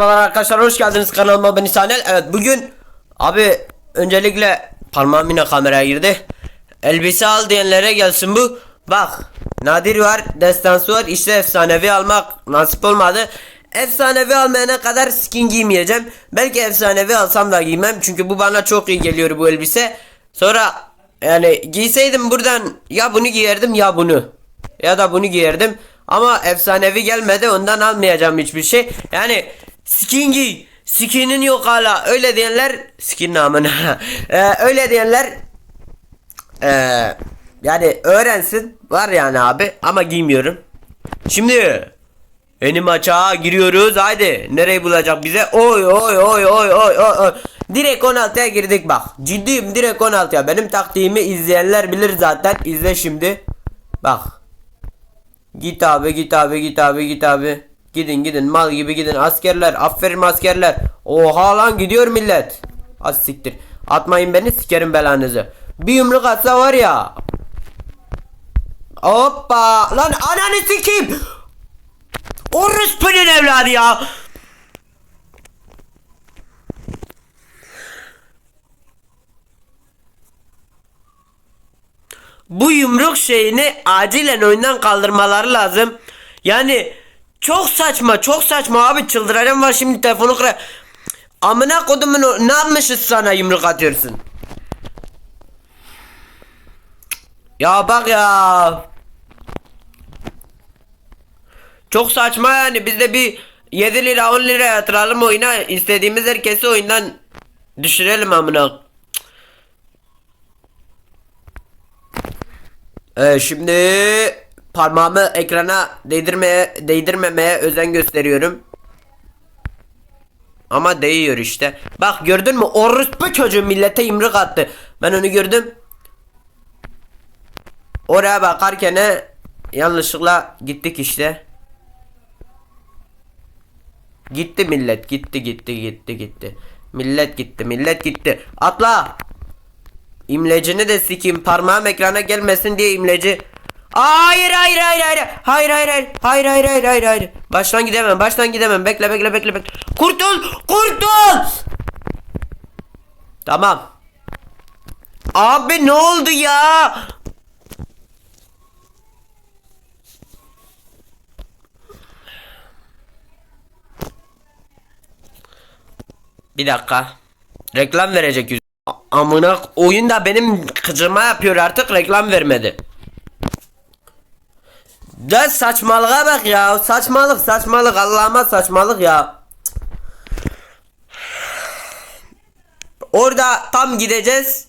Merhabalar arkadaşlar hoş geldiniz kanalıma ben İsanel. Evet bugün abi öncelikle parmağım yine kameraya girdi. Elbise al diyenlere gelsin bu. Bak nadir var destansı var işte efsanevi almak nasip olmadı. Efsanevi almayana kadar skin giymeyeceğim. Belki efsanevi alsam da giymem çünkü bu bana çok iyi geliyor bu elbise. Sonra yani giyseydim buradan ya bunu giyerdim ya bunu. Ya da bunu giyerdim. Ama efsanevi gelmedi ondan almayacağım hiçbir şey. Yani skin giy. Skinin yok hala. Öyle diyenler skin namına. Ee, öyle diyenler ee, yani öğrensin. Var yani abi ama giymiyorum. Şimdi yeni maça giriyoruz. Haydi. Nereyi bulacak bize? Oy oy oy oy oy oy. oy. Direkt 16'ya girdik bak. Ciddiyim direkt 16'ya. Benim taktiğimi izleyenler bilir zaten. İzle şimdi. Bak. Git abi git abi git abi git abi. Gidin gidin mal gibi gidin askerler aferin askerler. Oha lan gidiyor millet. Az siktir. Atmayın beni sikerim belanızı. Bir yumruk atsa var ya. Hoppa lan ananı sikeyim. Orospu'nun evladı ya. Bu yumruk şeyini acilen oyundan kaldırmaları lazım. Yani çok saçma çok saçma abi çıldıracağım var şimdi telefonu kıra. Amına kodumun ne yapmışız sana yumruk atıyorsun? Ya bak ya. Çok saçma yani biz de bir 7 lira 10 lira yatıralım oyuna istediğimiz herkesi oyundan düşürelim amına. Ee, şimdi parmağımı ekrana değdirmeye değdirmemeye özen gösteriyorum. Ama değiyor işte. Bak gördün mü? Orospu çocuğu millete yumruk attı. Ben onu gördüm. Oraya bakarken he, yanlışlıkla gittik işte. Gitti millet gitti gitti gitti gitti. Millet gitti millet gitti. Atla. İmlecini de sikeyim parmağım ekrana gelmesin diye imleci. Hayır hayır hayır hayır. Hayır hayır hayır. Hayır hayır hayır hayır hayır. Baştan gidemem. Baştan gidemem. Bekle bekle bekle bekle. Kurtul! Kurtul! Tamam. Abi ne oldu ya? Bir dakika. Reklam verecek yüz. Amına oyunda benim kıcıma yapıyor artık reklam vermedi da saçmalığa bak ya. Saçmalık saçmalık Allah'ıma saçmalık ya. Orada tam gideceğiz.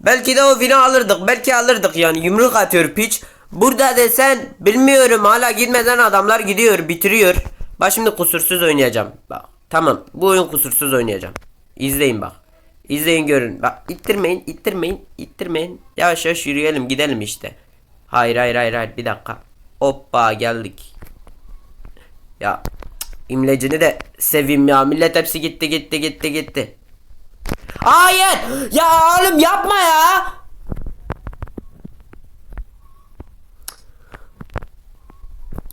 Belki de o vini alırdık. Belki alırdık yani. Yumruk atıyor piç. Burada desen bilmiyorum hala gitmeden adamlar gidiyor bitiriyor. Bak şimdi kusursuz oynayacağım. Bak tamam bu oyun kusursuz oynayacağım. İzleyin bak. İzleyin görün. Bak ittirmeyin ittirmeyin ittirmeyin. Yavaş yavaş yürüyelim gidelim işte. Hayır hayır hayır hayır bir dakika. Hoppa geldik. Ya imlecini de seveyim ya. Millet hepsi gitti gitti gitti gitti. Hayır! Ya oğlum yapma ya!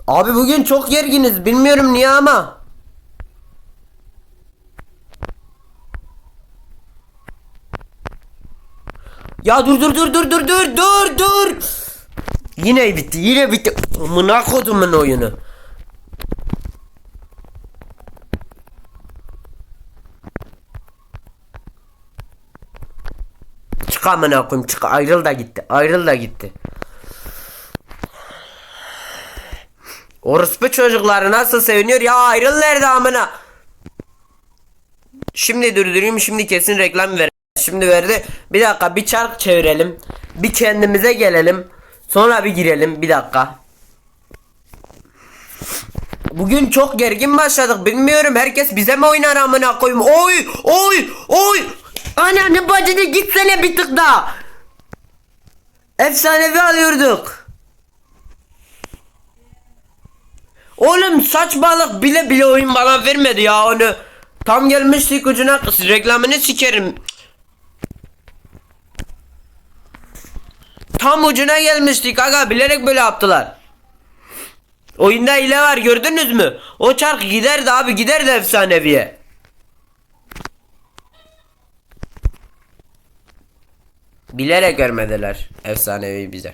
Abi bugün çok gerginiz. Bilmiyorum niye ama. Ya dur dur dur dur dur dur dur dur. Yine bitti yine bitti. Amına kodumun oyunu. Çık amına koyayım çık ayrıl da gitti ayrıl da gitti. Orospu çocukları nasıl seviniyor ya ayrıl nerede amına. Şimdi durdurayım şimdi kesin reklam ver. Şimdi verdi. Bir dakika bir çark çevirelim. Bir kendimize gelelim. Sonra bir girelim bir dakika. Bugün çok gergin başladık. Bilmiyorum herkes bize mi oynar amına koyayım. Oy oy oy. Ananı bacını gitsene bir tık daha. Efsanevi alıyorduk. Oğlum saçmalık bile bile oyun bana vermedi ya onu. Tam gelmiştik ucuna reklamını sikerim. Tam ucuna gelmiştik aga bilerek böyle yaptılar. Oyunda hile var gördünüz mü? O çark giderdi abi giderdi efsaneviye. Bilerek görmediler efsanevi bize.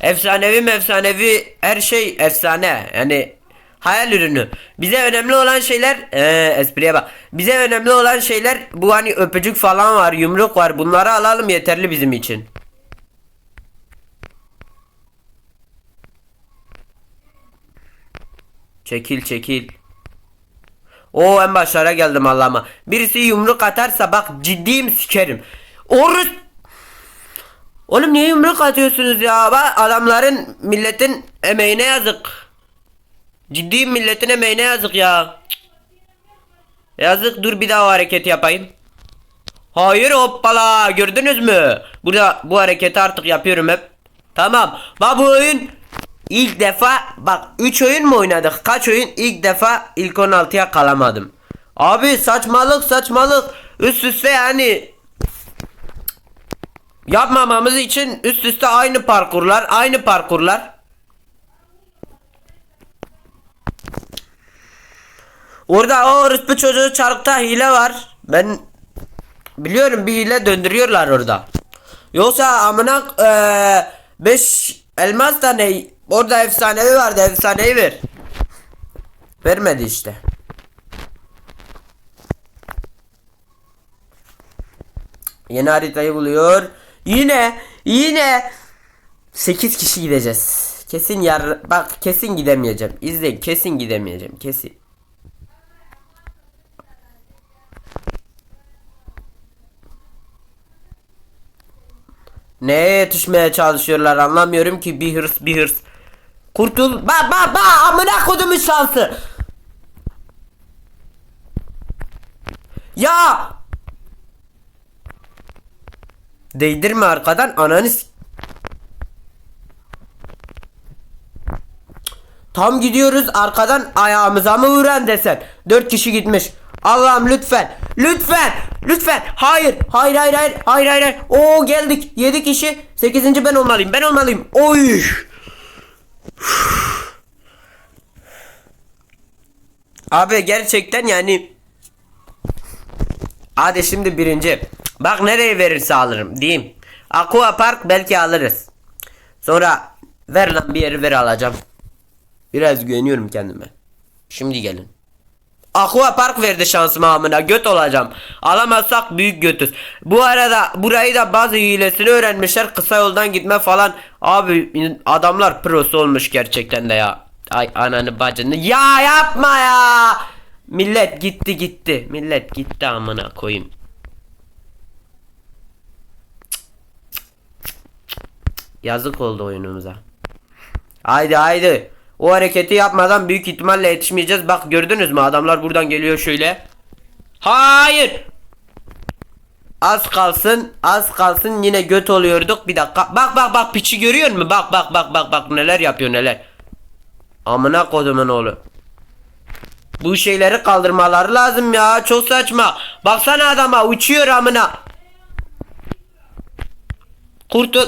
Efsanevi mefsanevi her şey efsane. Yani hayal ürünü. Bize önemli olan şeyler ee, espriye bak. Bize önemli olan şeyler bu hani öpücük falan var, yumruk var. Bunları alalım yeterli bizim için. Çekil çekil. O en başlara geldim Allah'ıma. Birisi yumruk atarsa bak ciddiyim sikerim. Orus Oğlum niye yumruk atıyorsunuz ya? Bak adamların milletin emeğine yazık. Ciddi milletin emeğine yazık ya. Yazık dur bir daha hareket yapayım. Hayır hoppala gördünüz mü? Burada bu hareketi artık yapıyorum hep. Tamam. Bak bu oyun ilk defa bak 3 oyun mu oynadık? Kaç oyun? İlk defa ilk 16'ya kalamadım. Abi saçmalık saçmalık. Üst üste yani Yapmamamız için üst üste aynı parkurlar, aynı parkurlar. Orada o orospu çocuğu çarkta hile var. Ben biliyorum bir hile döndürüyorlar orada. Yoksa amına 5 elmas da ne? Orada efsanevi vardı efsanevi ver. Vermedi işte. Yeni haritayı buluyor. Yine yine 8 kişi gideceğiz. Kesin yar bak kesin gidemeyeceğim. İzleyin kesin gidemeyeceğim kesin. Neye yetişmeye çalışıyorlar anlamıyorum ki bir hırs bir hırs. Kurtul bak bak bak amına kodumun şansı. Ya Değdirme arkadan ananı Tam gidiyoruz arkadan ayağımıza mı vuran desen. Dört kişi gitmiş. Allah'ım lütfen. Lütfen. Lütfen. Hayır. Hayır hayır hayır. Hayır hayır hayır. Oo geldik. Yedi kişi. Sekizinci ben olmalıyım. Ben olmalıyım. Oy. Abi gerçekten yani Hadi şimdi birinci. Bak nereye verirse alırım diyeyim. Aqua Park belki alırız. Sonra ver lan bir yeri ver alacağım. Biraz güveniyorum kendime. Şimdi gelin. Aqua Park verdi şansıma amına göt olacağım. Alamazsak büyük götüz. Bu arada burayı da bazı hilesini öğrenmişler. Kısa yoldan gitme falan. Abi adamlar prosu olmuş gerçekten de ya. Ay ananı bacını. Ya yapma ya. Millet gitti gitti. Millet gitti amına koyayım. Yazık oldu oyunumuza. Haydi haydi. O hareketi yapmadan büyük ihtimalle yetişmeyeceğiz. Bak gördünüz mü adamlar buradan geliyor şöyle. Hayır. Az kalsın az kalsın yine göt oluyorduk. Bir dakika. Bak bak bak piçi görüyor musun? Bak bak bak bak bak neler yapıyor neler. Amına kodumun oğlu. Bu şeyleri kaldırmaları lazım ya. Çok saçma. Baksana adama uçuyor amına. Kurtul.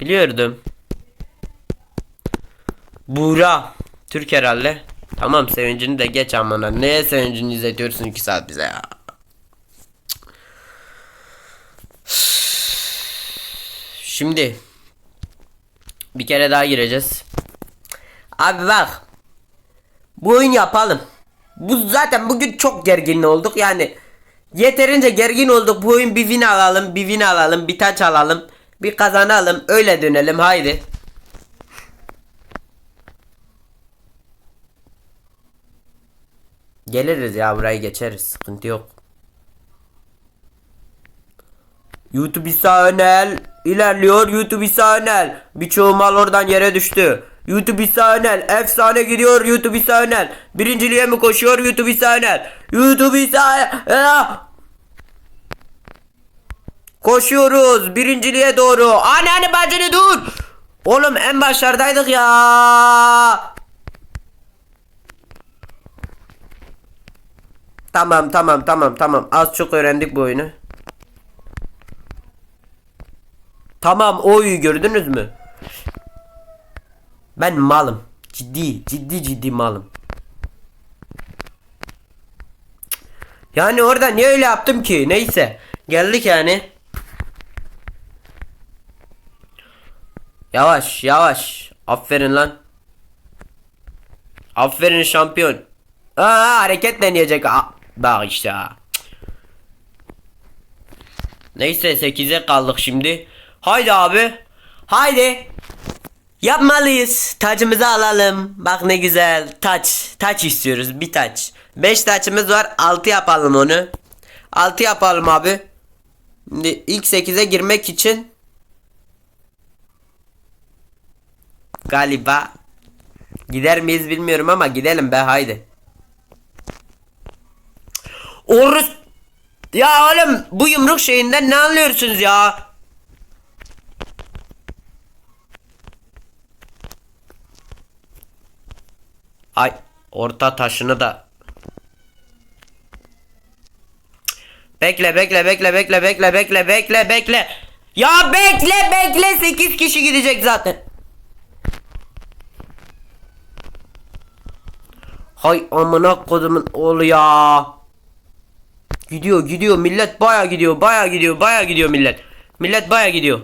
Biliyordum. Buğra. Türk herhalde. Tamam sevincini de geç amına. Neye sevincini izletiyorsun 2 saat bize ya. Şimdi bir kere daha gireceğiz. Abi bak. Bu oyun yapalım. Bu zaten bugün çok gergin olduk yani. Yeterince gergin olduk. Bu oyun bir win alalım, bir win alalım, bir taç alalım, bir kazanalım, öyle dönelim haydi. Geliriz ya burayı geçeriz. Sıkıntı yok. YouTube İsa Önel ilerliyor. YouTube İsa Önel. Birçoğu mal oradan yere düştü. YouTube İsa Önel efsane gidiyor YouTube İsa Önel. Birinciliğe mi koşuyor YouTube İsa Önel? YouTube İsa Önel. Koşuyoruz birinciliğe doğru. Anne bacını dur. Oğlum en başlardaydık ya. Tamam tamam tamam tamam az çok öğrendik bu oyunu. Tamam oyu gördünüz mü? Ben malım. Ciddi ciddi ciddi malım. Yani orada niye öyle yaptım ki? Neyse. Geldik yani. Yavaş yavaş. Aferin lan. Aferin şampiyon. Aa hareket deneyecek. Aa, bak işte ha. Neyse 8'e kaldık şimdi. Haydi abi. Haydi. Yapmalıyız. Tacımızı alalım. Bak ne güzel. Taç. Taç istiyoruz. Bir taç. 5 taçımız var. 6 yapalım onu. 6 yapalım abi. Şimdi ilk 8'e girmek için galiba gider miyiz bilmiyorum ama gidelim be haydi. Orus. Ya oğlum bu yumruk şeyinden ne anlıyorsunuz ya? Ay orta taşını da. Bekle bekle bekle bekle bekle bekle bekle bekle. Ya bekle bekle 8 kişi gidecek zaten. Hay amına kodumun oğlu ya Gidiyor gidiyor millet baya gidiyor baya gidiyor baya gidiyor millet Millet baya gidiyor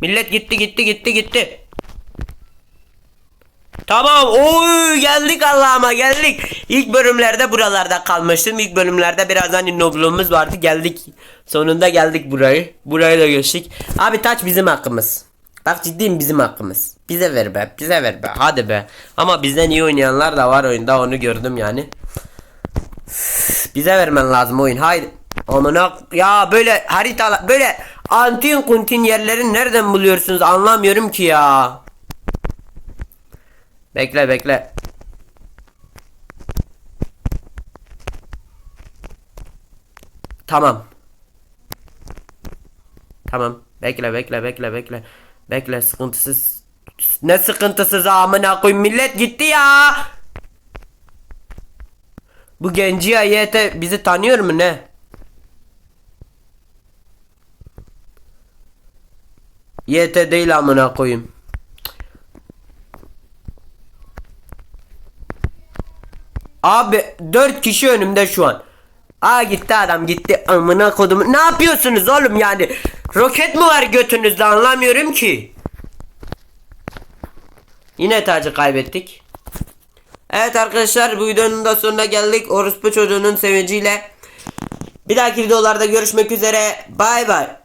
Millet gitti gitti gitti gitti Tamam oy geldik Allah'ıma geldik. İlk bölümlerde buralarda kalmıştım. İlk bölümlerde biraz hani nobluğumuz vardı. Geldik. Sonunda geldik burayı. Burayı da geçtik. Abi taç bizim hakkımız. Bak ciddiyim bizim hakkımız. Bize ver be. Bize ver be. Hadi be. Ama bizden iyi oynayanlar da var oyunda. Onu gördüm yani. Bize vermen lazım oyun. Haydi. Amına ya böyle haritalar böyle antin kuntin yerleri nereden buluyorsunuz anlamıyorum ki ya. Bekle bekle. Tamam. Tamam. Bekle bekle bekle bekle. Bekle sıkıntısız. Ne sıkıntısız amına koyayım millet gitti ya. Bu genci YT bizi tanıyor mu ne? YT değil amına koyayım. Abi 4 kişi önümde şu an. Aa gitti adam gitti amına kodumu. Ne yapıyorsunuz oğlum yani? Roket mi var götünüzde anlamıyorum ki. Yine tacı kaybettik. Evet arkadaşlar bu videonun da sonuna geldik. Orospu çocuğunun sevinciyle. Bir dahaki videolarda görüşmek üzere. Bay bay.